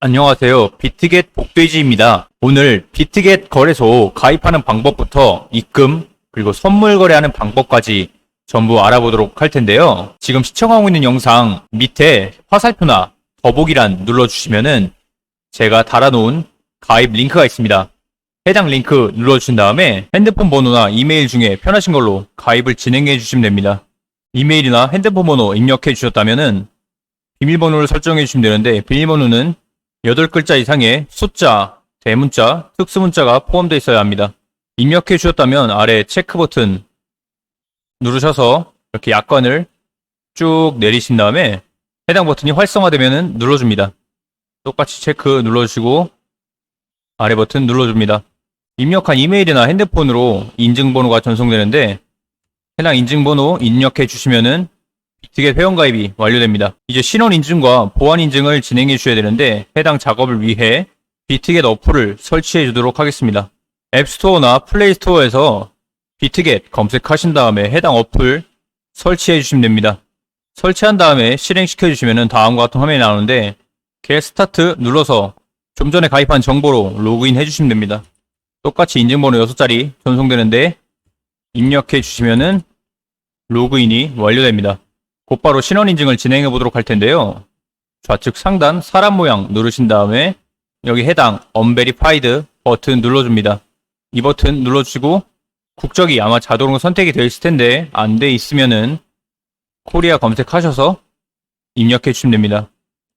안녕하세요. 비트겟 복돼지입니다. 오늘 비트겟 거래소 가입하는 방법부터 입금, 그리고 선물 거래하는 방법까지 전부 알아보도록 할 텐데요. 지금 시청하고 있는 영상 밑에 화살표나 더보기란 눌러주시면은 제가 달아놓은 가입 링크가 있습니다. 해당 링크 눌러주신 다음에 핸드폰 번호나 이메일 중에 편하신 걸로 가입을 진행해 주시면 됩니다. 이메일이나 핸드폰 번호 입력해 주셨다면은 비밀번호를 설정해 주시면 되는데 비밀번호는 8글자 이상의 숫자, 대문자, 특수문자가 포함되어 있어야 합니다. 입력해 주셨다면 아래 체크 버튼 누르셔서 이렇게 약관을 쭉 내리신 다음에 해당 버튼이 활성화되면 눌러줍니다. 똑같이 체크 눌러주시고 아래 버튼 눌러줍니다. 입력한 이메일이나 핸드폰으로 인증번호가 전송되는데 해당 인증번호 입력해 주시면은 비트겟 회원가입이 완료됩니다. 이제 신원 인증과 보안 인증을 진행해 주셔야 되는데 해당 작업을 위해 비트겟 어플을 설치해 주도록 하겠습니다. 앱스토어나 플레이스토어에서 비트겟 검색하신 다음에 해당 어플 설치해 주시면 됩니다. 설치한 다음에 실행시켜 주시면 다음과 같은 화면이 나오는데 get 스타트 눌러서 좀 전에 가입한 정보로 로그인 해 주시면 됩니다. 똑같이 인증번호 6자리 전송되는데 입력해 주시면은 로그인이 완료됩니다. 곧바로 신원 인증을 진행해 보도록 할 텐데요. 좌측 상단 사람 모양 누르신 다음에 여기 해당 언베리파이드 버튼 눌러줍니다. 이 버튼 눌러주시고 국적이 아마 자동으로 선택이 되어 있을 텐데 안 돼 있으면은 코리아 검색하셔서 입력해 주시면 됩니다.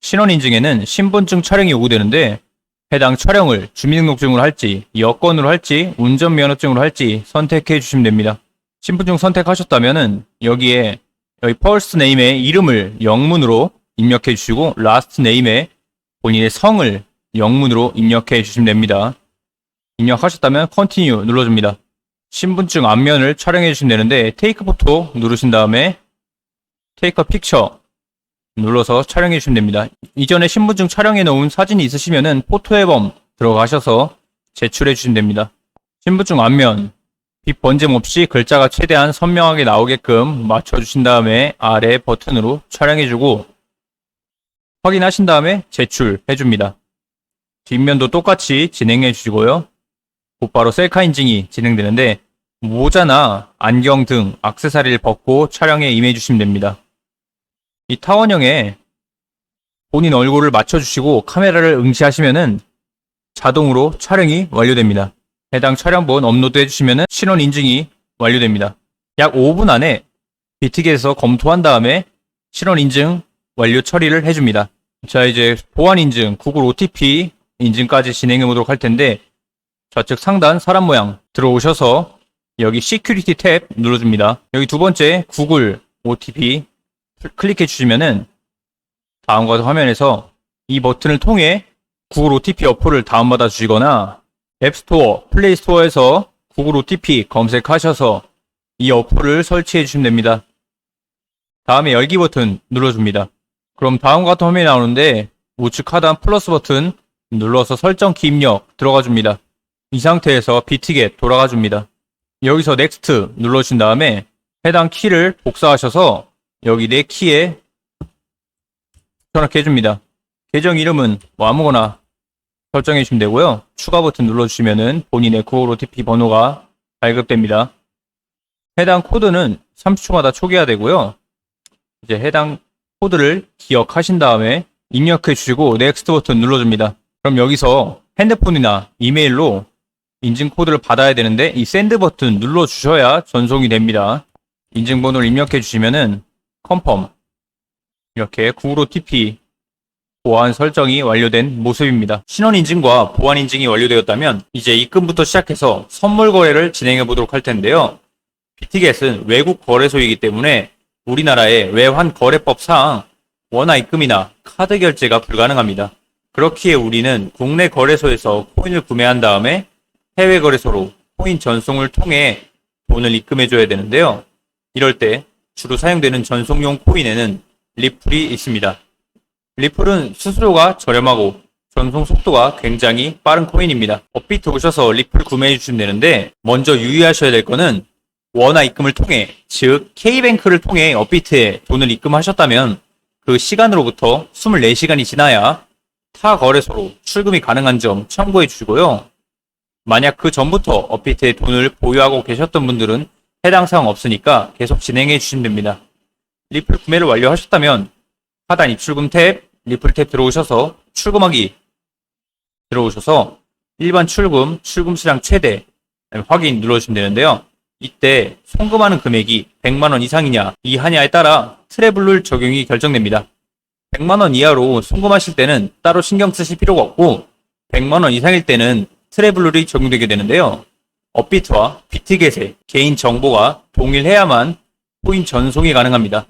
신원 인증에는 신분증 촬영이 요구되는데 해당 촬영을 주민등록증으로 할지 여권으로 할지 운전면허증으로 할지 선택해 주시면 됩니다. 신분증 선택하셨다면은 여기에 여기 퍼스트 네임의 이름을 영문으로 입력해 주시고 라스트 네임에 본인의 성을 영문으로 입력해 주시면 됩니다. 입력하셨다면 컨티뉴 눌러줍니다. 신분증 앞면을 촬영해 주시면 되는데 테이크 포토 누르신 다음에 테이크 픽처 눌러서 촬영해 주시면 됩니다. 이전에 신분증 촬영해 놓은 사진이 있으시면은 포토 앨범 들어가셔서 제출해 주시면 됩니다. 신분증 앞면 빛 번짐 없이 글자가 최대한 선명하게 나오게끔 맞춰주신 다음에 아래 버튼으로 촬영해주고 확인하신 다음에 제출해줍니다. 뒷면도 똑같이 진행해 주시고요. 곧바로 셀카 인증이 진행되는데 모자나 안경 등 악세사리를 벗고 촬영에 임해 주시면 됩니다. 이 타원형에 본인 얼굴을 맞춰주시고 카메라를 응시하시면은 자동으로 촬영이 완료됩니다. 해당 촬영본 업로드 해주시면 신원 인증이 완료됩니다. 약 5분 안에 비트겟에서 검토한 다음에 신원 인증 완료 처리를 해줍니다. 자 이제 보안 인증, 구글 OTP 인증까지 진행해 보도록 할 텐데 좌측 상단 사람 모양 들어오셔서 여기 시큐리티 탭 눌러줍니다. 여기 두 번째 구글 OTP 클릭해 주시면은 다음과 같은 화면에서 이 버튼을 통해 구글 OTP 어플을 다운받아 주시거나 앱스토어, 플레이스토어에서 구글 OTP 검색하셔서 이 어플을 설치해 주시면 됩니다. 다음에 열기 버튼 눌러줍니다. 그럼 다음과 같은 화면이 나오는데 우측 하단 플러스 버튼 눌러서 설정 키 입력 들어가 줍니다. 이 상태에서 비트겟 돌아가 줍니다. 여기서 넥스트 눌러주신 다음에 해당 키를 복사하셔서 여기 내 키에 전환해 줍니다. 계정 이름은 뭐 아무거나 설정해 주시면 되고요. 추가 버튼 눌러주시면은 본인의 구글 OTP 번호가 발급됩니다. 해당 코드는 30초마다 초기화 되고요. 이제 해당 코드를 기억하신 다음에 입력해 주시고 넥스트 버튼 눌러줍니다. 그럼 여기서 핸드폰이나 이메일로 인증 코드를 받아야 되는데 이 샌드 버튼 눌러 주셔야 전송이 됩니다. 인증번호를 입력해 주시면은 컨펌 이렇게 구글 OTP 보안 설정이 완료된 모습입니다. 신원 인증과 보안 인증이 완료되었다면 이제 입금부터 시작해서 선물 거래를 진행해 보도록 할 텐데요. 비트겟은 외국 거래소이기 때문에 우리나라의 외환 거래법상 원화 입금이나 카드 결제가 불가능합니다. 그렇기에 우리는 국내 거래소에서 코인을 구매한 다음에 해외 거래소로 코인 전송을 통해 돈을 입금해 줘야 되는데요. 이럴 때 주로 사용되는 전송용 코인에는 리플이 있습니다. 리플은 수수료가 저렴하고 전송 속도가 굉장히 빠른 코인입니다. 업비트 오셔서 리플 구매해 주시면 되는데 먼저 유의하셔야 될 거는 원화 입금을 통해 즉 K뱅크를 통해 업비트에 돈을 입금하셨다면 그 시간으로부터 24시간이 지나야 타 거래소로 출금이 가능한 점 참고해 주시고요. 만약 그 전부터 업비트에 돈을 보유하고 계셨던 분들은 해당 사항 없으니까 계속 진행해 주시면 됩니다. 리플 구매를 완료하셨다면 하단 입출금 탭, 리플 탭 들어오셔서 출금하기 들어오셔서 일반 출금, 출금 수량 최대 확인 눌러주시면 되는데요. 이때 송금하는 금액이 100만원 이상이냐 이하냐에 따라 트래블룰 적용이 결정됩니다. 100만원 이하로 송금하실 때는 따로 신경 쓰실 필요가 없고 100만원 이상일 때는 트래블룰이 적용되게 되는데요. 업비트와 비트겟의 개인 정보가 동일해야만 코인 전송이 가능합니다.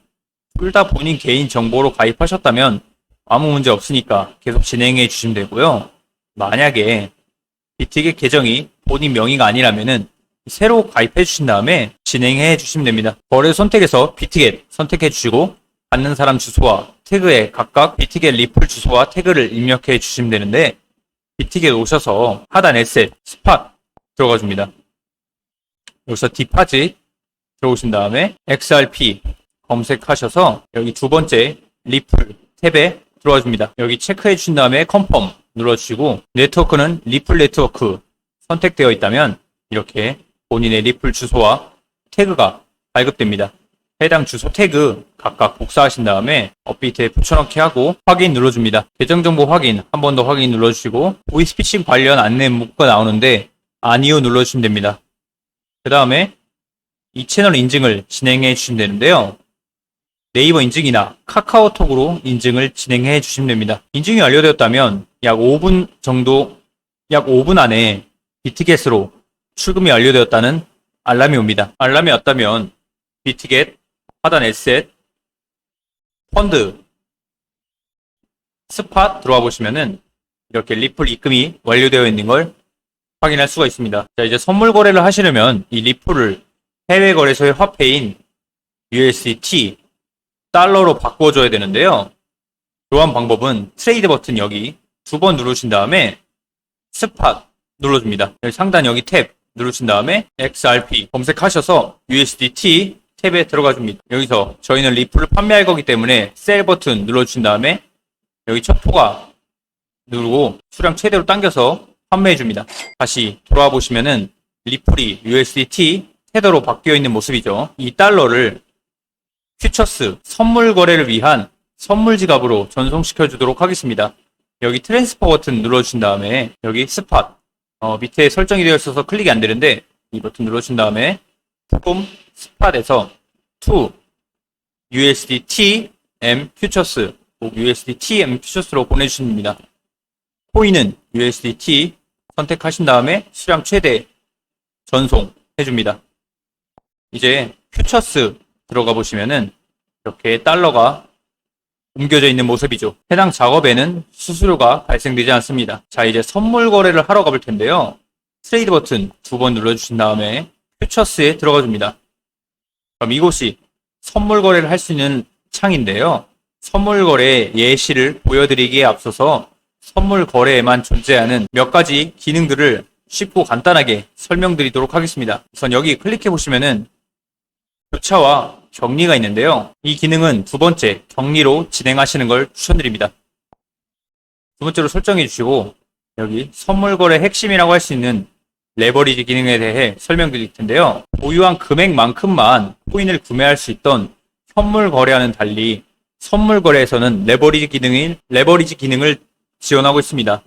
둘 다 본인 개인 정보로 가입하셨다면 아무 문제 없으니까 계속 진행해 주시면 되고요. 만약에 비트겟 계정이 본인 명의가 아니라면은 새로 가입해 주신 다음에 진행해 주시면 됩니다. 거래 선택에서 비트겟 선택해 주시고 받는 사람 주소와 태그에 각각 비트겟 리플 주소와 태그를 입력해 주시면 되는데 비트겟 오셔서 하단 에셋 스팟 들어가 줍니다. 여기서 디파짓 들어오신 다음에 XRP 검색하셔서 여기 두 번째 리플 탭에 들어와 줍니다. 여기 체크해 주신 다음에 컨펌 눌러주시고 네트워크는 리플 네트워크 선택되어 있다면 이렇게 본인의 리플 주소와 태그가 발급됩니다. 해당 주소 태그 각각 복사하신 다음에 업비트에 붙여넣기 하고 확인 눌러줍니다. 계정 정보 확인 한 번 더 확인 눌러주시고 보이스피싱 관련 안내 문구가 나오는데 아니요 눌러주시면 됩니다. 그 다음에 이 채널 인증을 진행해 주시면 되는데요. 네이버 인증이나 카카오톡으로 인증을 진행해 주시면 됩니다. 인증이 완료되었다면 약 5분 정도, 약 5분 안에 비트겟으로 출금이 완료되었다는 알람이 옵니다. 알람이 왔다면 비트겟 하단 에셋 펀드 스팟 들어와 보시면은 이렇게 리플 입금이 완료되어 있는 걸 확인할 수가 있습니다. 자, 이제 선물 거래를 하시려면 이 리플을 해외 거래소의 화폐인 USDT 달러로 바꿔줘야 되는데요. 교환 방법은 트레이드 버튼 여기 두 번 누르신 다음에 스팟 눌러줍니다. 여기 상단 여기 탭 누르신 다음에 XRP 검색하셔서 USDT 탭에 들어가 줍니다. 여기서 저희는 리플을 판매할 거기 때문에 셀 버튼 눌러주신 다음에 여기 첩토가 누르고 수량 최대로 당겨서 판매해 줍니다. 다시 돌아와 보시면은 리플이 USDT 테더로 바뀌어 있는 모습이죠. 이 달러를 퓨처스 선물 거래를 위한 선물 지갑으로 전송시켜 주도록 하겠습니다. 여기 트랜스퍼 버튼 눌러주신 다음에 여기 스팟 어, 밑에 설정이 되어 있어서 클릭이 안 되는데 이 버튼 눌러주신 다음에 부품 스팟에서 to USDT M 퓨처스 꼭 USDT M 퓨처스로 보내주시면 됩니다. 코인은 USDT 선택하신 다음에 수량 최대 전송 해 줍니다. 이제 퓨처스 들어가 보시면은 이렇게 달러가 옮겨져 있는 모습이죠. 해당 작업에는 수수료가 발생되지 않습니다. 자, 이제 선물 거래를 하러 가볼 텐데요. 트레이드 버튼 두 번 눌러주신 다음에 퓨처스에 들어가 줍니다. 그럼 이곳이 선물 거래를 할 수 있는 창인데요. 선물 거래 예시를 보여드리기에 앞서서 선물 거래에만 존재하는 몇 가지 기능들을 쉽고 간단하게 설명드리도록 하겠습니다. 우선 여기 클릭해 보시면은 교차와 격리가 있는데요. 이 기능은 두 번째 격리로 진행하시는 걸 추천드립니다. 두 번째로 설정해 주시고 여기 선물 거래 핵심이라고 할 수 있는 레버리지 기능에 대해 설명드릴 텐데요. 보유한 금액만큼만 코인을 구매할 수 있던 현물 거래와는 달리 선물 거래에서는 레버리지 기능인 레버리지 기능을 지원하고 있습니다.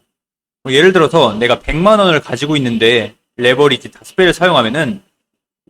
뭐 예를 들어서 내가 100만 원을 가지고 있는데 레버리지 5배를 사용하면은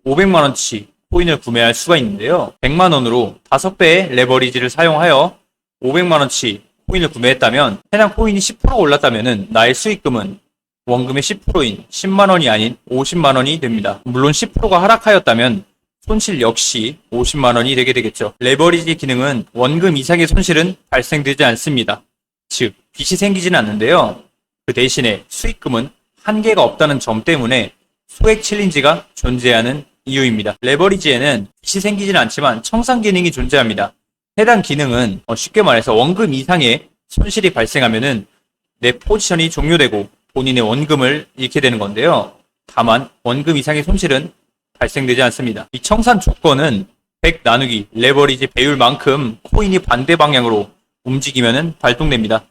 500만 원치 코인을 구매할 수가 있는데요. 100만 원으로 5배의 레버리지를 사용하여 500만 원치 코인을 구매했다면 해당 코인이 10% 올랐다면은 나의 수익금은 원금의 10%인 10만 원이 아닌 50만 원이 됩니다. 물론 10%가 하락하였다면 손실 역시 50만 원이 되게 되겠죠. 레버리지 기능은 원금 이상의 손실은 발생되지 않습니다. 즉, 빚이 생기지는 않는데요. 그 대신에 수익금은 한계가 없다는 점 때문에 소액 챌린지가 존재하는 이유입니다. 레버리지에는 빚이 생기지는 않지만 청산 기능이 존재합니다. 해당 기능은 어, 쉽게 말해서 원금 이상의 손실이 발생하면은 내 포지션이 종료되고 본인의 원금을 잃게 되는 건데요. 다만 원금 이상의 손실은 발생되지 않습니다. 이 청산 조건은 100 나누기 레버리지 배율만큼 코인이 반대 방향으로 움직이면은 발동됩니다.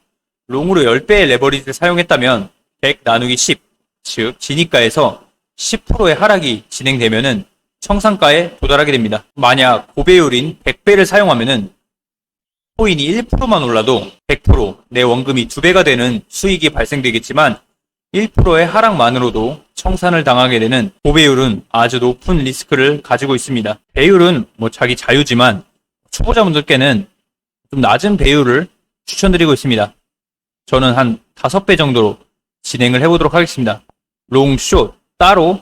롱으로 10배의 레버리지를 사용했다면 100 나누기 10, 즉 진입가에서 10%의 하락이 진행되면은 청산가에 도달하게 됩니다. 만약 고배율인 100배를 사용하면은 코인이 1%만 올라도 100%내 원금이 2배가 되는 수익이 발생되겠지만 1%의 하락만으로도 청산을 당하게 되는 고배율은 아주 높은 리스크를 가지고 있습니다. 배율은 뭐 자기 자유지만 초보자분들께는 좀 낮은 배율을 추천드리고 있습니다. 저는 한 5배 정도로 진행을 해보도록 하겠습니다. 롱, 숏 따로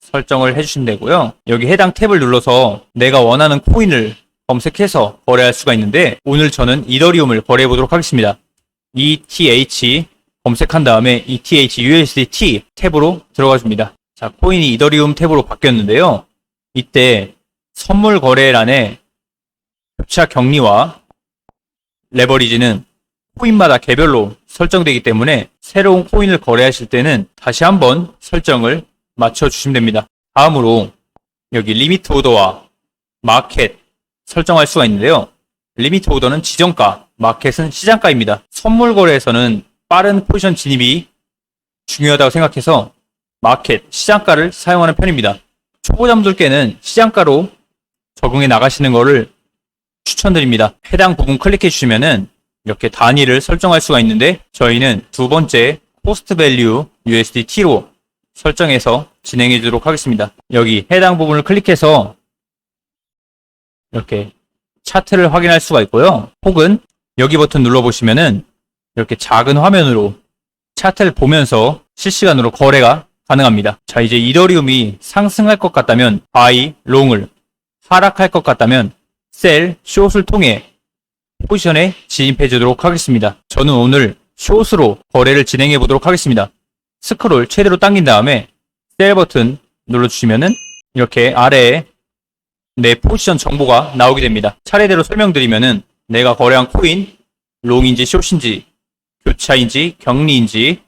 설정을 해주시면 되고요. 여기 해당 탭을 눌러서 내가 원하는 코인을 검색해서 거래할 수가 있는데 오늘 저는 이더리움을 거래해 보도록 하겠습니다. ETH 검색한 다음에 ETH USDT 탭으로 들어가 줍니다. 자, 코인이 이더리움 탭으로 바뀌었는데요. 이때 선물 거래란에 교차 격리와 레버리지는 코인마다 개별로 설정되기 때문에 새로운 코인을 거래하실 때는 다시 한번 설정을 맞춰주시면 됩니다. 다음으로 여기 리미트 오더와 마켓 설정할 수가 있는데요. 리미트 오더는 지정가, 마켓은 시장가입니다. 선물 거래에서는 빠른 포지션 진입이 중요하다고 생각해서 마켓, 시장가를 사용하는 편입니다. 초보자분들께는 시장가로 적응해 나가시는 것을 추천드립니다. 해당 부분 클릭해 주시면은 이렇게 단위를 설정할 수가 있는데 저희는 두 번째 코스트 밸류 USDT로 설정해서 진행해 주도록 하겠습니다. 여기 해당 부분을 클릭해서 이렇게 차트를 확인할 수가 있고요. 혹은 여기 버튼 눌러보시면은 이렇게 작은 화면으로 차트를 보면서 실시간으로 거래가 가능합니다. 자, 이제 이더리움이 상승할 것 같다면 바이, 롱을 하락할 것 같다면 셀, 숏을 통해 포지션에 진입해 주도록 하겠습니다. 저는 오늘 숏으로 거래를 진행해 보도록 하겠습니다. 스크롤 최대로 당긴 다음에 셀 버튼 눌러주시면은 이렇게 아래에 내 포지션 정보가 나오게 됩니다. 차례대로 설명드리면은 내가 거래한 코인, 롱인지 숏인지, 교차인지, 격리인지,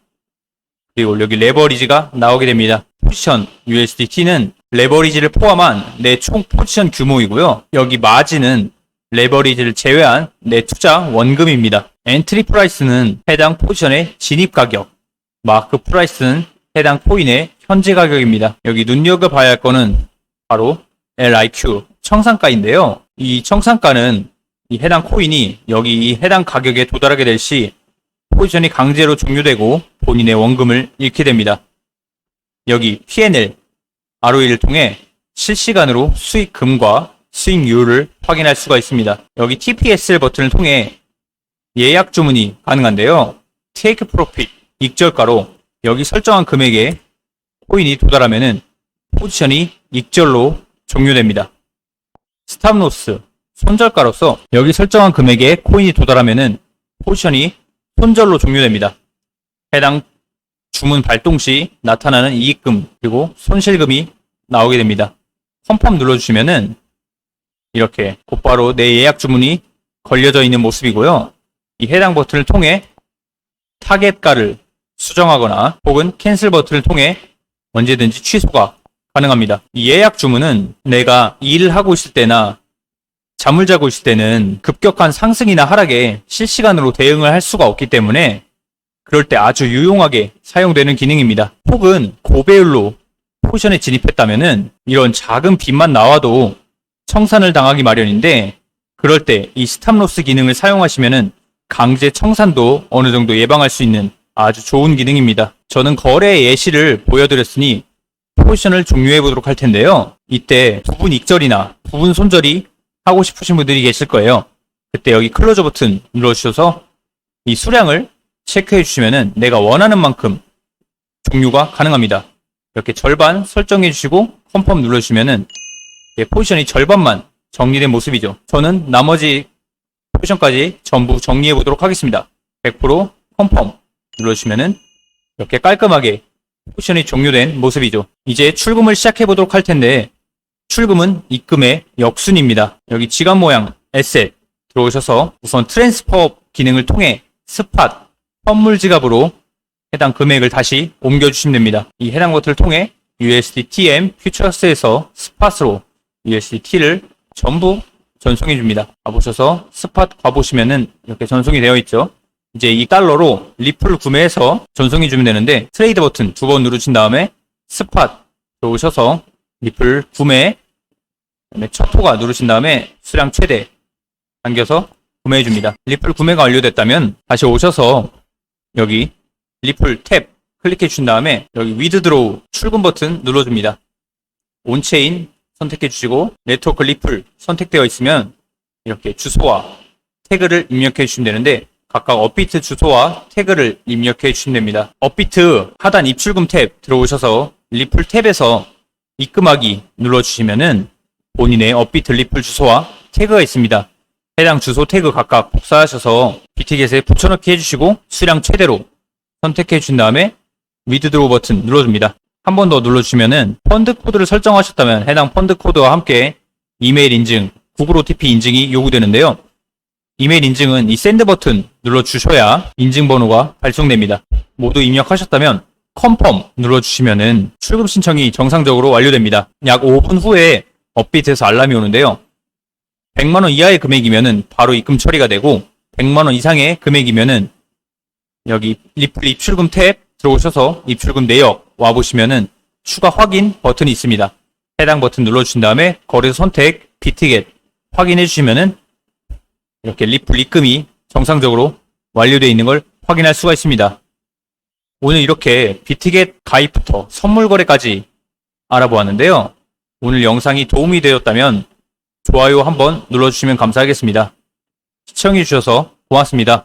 그리고 여기 레버리지가 나오게 됩니다. 포지션 USDT는 레버리지를 포함한 내 총 포지션 규모이고요. 여기 마진은 레버리지를 제외한 내 투자 원금입니다. 엔트리 프라이스는 해당 포지션의 진입 가격, 마크 프라이스는 해당 코인의 현재 가격입니다. 여기 눈여겨봐야 할 거는 바로 LIQ 청산가인데요. 이 청산가는 이 해당 코인이 여기 이 해당 가격에 도달하게 될 시 포지션이 강제로 종료되고 본인의 원금을 잃게 됩니다. 여기 P&L, ROE를 통해 실시간으로 수익금과 수익률을 확인할 수가 있습니다. 여기 TPSL 버튼을 통해 예약 주문이 가능한데요. Take Profit, 익절가로 여기 설정한 금액에 코인이 도달하면은 포지션이 익절로 종료됩니다. 스탑로스, 손절가로서 여기 설정한 금액에 코인이 도달하면은 포지션이 손절로 종료됩니다. 해당 주문 발동 시 나타나는 이익금 그리고 손실금이 나오게 됩니다. 컨펌 눌러주시면은 이렇게 곧바로 내 예약 주문이 걸려져 있는 모습이고요. 이 해당 버튼을 통해 타겟가를 수정하거나 혹은 캔슬 버튼을 통해 언제든지 취소가 가능합니다. 이 예약 주문은 내가 일을 하고 있을 때나 잠을 자고 있을 때는 급격한 상승이나 하락에 실시간으로 대응을 할 수가 없기 때문에 그럴 때 아주 유용하게 사용되는 기능입니다. 혹은 고배율로 포션에 진입했다면은 이런 작은 빚만 나와도 청산을 당하기 마련인데 그럴 때 이 스탑로스 기능을 사용하시면은 강제 청산도 어느 정도 예방할 수 있는 아주 좋은 기능입니다. 저는 거래 예시를 보여드렸으니 포지션을 종료해 보도록 할 텐데요. 이때 부분 익절이나 부분 손절이 하고 싶으신 분들이 계실 거예요. 그때 여기 클로저 버튼 눌러주셔서 이 수량을 체크해 주시면은 내가 원하는 만큼 종료가 가능합니다. 이렇게 절반 설정해 주시고 컨펌 눌러주시면은 예, 포지션이 절반만 정리된 모습이죠. 저는 나머지 포지션까지 전부 정리해 보도록 하겠습니다. 100% 컨펌 눌러주시면은 이렇게 깔끔하게 포지션이 종료된 모습이죠. 이제 출금을 시작해 보도록 할 텐데 출금은 입금의 역순입니다. 여기 지갑 모양 에셋 들어오셔서 우선 트랜스퍼 기능을 통해 스팟 선물 지갑으로 해당 금액을 다시 옮겨주시면 됩니다. 이 해당 버튼을 통해 USDTM 퓨처스에서 스팟으로 USDT를 전부 전송해 줍니다. 가보셔서 스팟 가보시면은 이렇게 전송이 되어 있죠. 이제 이 달러로 리플 구매해서 전송해 주면 되는데 트레이드 버튼 두 번 누르신 다음에 스팟 들어오셔서 리플 구매 그다음에 첫 호가 누르신 다음에 수량 최대 당겨서 구매해 줍니다. 리플 구매가 완료됐다면 다시 오셔서 여기 리플 탭 클릭해 주신 다음에 여기 위드 드로우 출금 버튼 눌러줍니다. 온체인 선택해 주시고 네트워크 리플 선택되어 있으면 이렇게 주소와 태그를 입력해 주시면 되는데 각각 업비트 주소와 태그를 입력해 주시면 됩니다. 업비트 하단 입출금 탭 들어오셔서 리플 탭에서 입금하기 눌러주시면은 본인의 업비트 리플 주소와 태그가 있습니다. 해당 주소 태그 각각 복사하셔서 비티겟에 붙여넣기 해주시고 수량 최대로 선택해 주신 다음에 위드드로우 버튼 눌러줍니다. 한 번 더 눌러주시면은 펀드 코드를 설정하셨다면 해당 펀드 코드와 함께 이메일 인증, 구글 OTP 인증이 요구되는데요. 이메일 인증은 이 샌드 버튼 눌러주셔야 인증번호가 발송됩니다. 모두 입력하셨다면 컨펌 눌러주시면은 출금 신청이 정상적으로 완료됩니다. 약 5분 후에 업비트에서 알람이 오는데요. 100만원 이하의 금액이면은 바로 입금 처리가 되고 100만원 이상의 금액이면은 여기 리플 입출금 탭 들어오셔서 입출금 내역 와보시면은 추가 확인 버튼이 있습니다. 해당 버튼 눌러주신 다음에 거래소 선택 비트겟 확인해 주시면은 이렇게 리플 입금이 정상적으로 완료되어 있는 걸 확인할 수가 있습니다. 오늘 이렇게 비트겟 가입부터 선물 거래까지 알아보았는데요. 오늘 영상이 도움이 되었다면 좋아요 한번 눌러주시면 감사하겠습니다. 시청해주셔서 고맙습니다.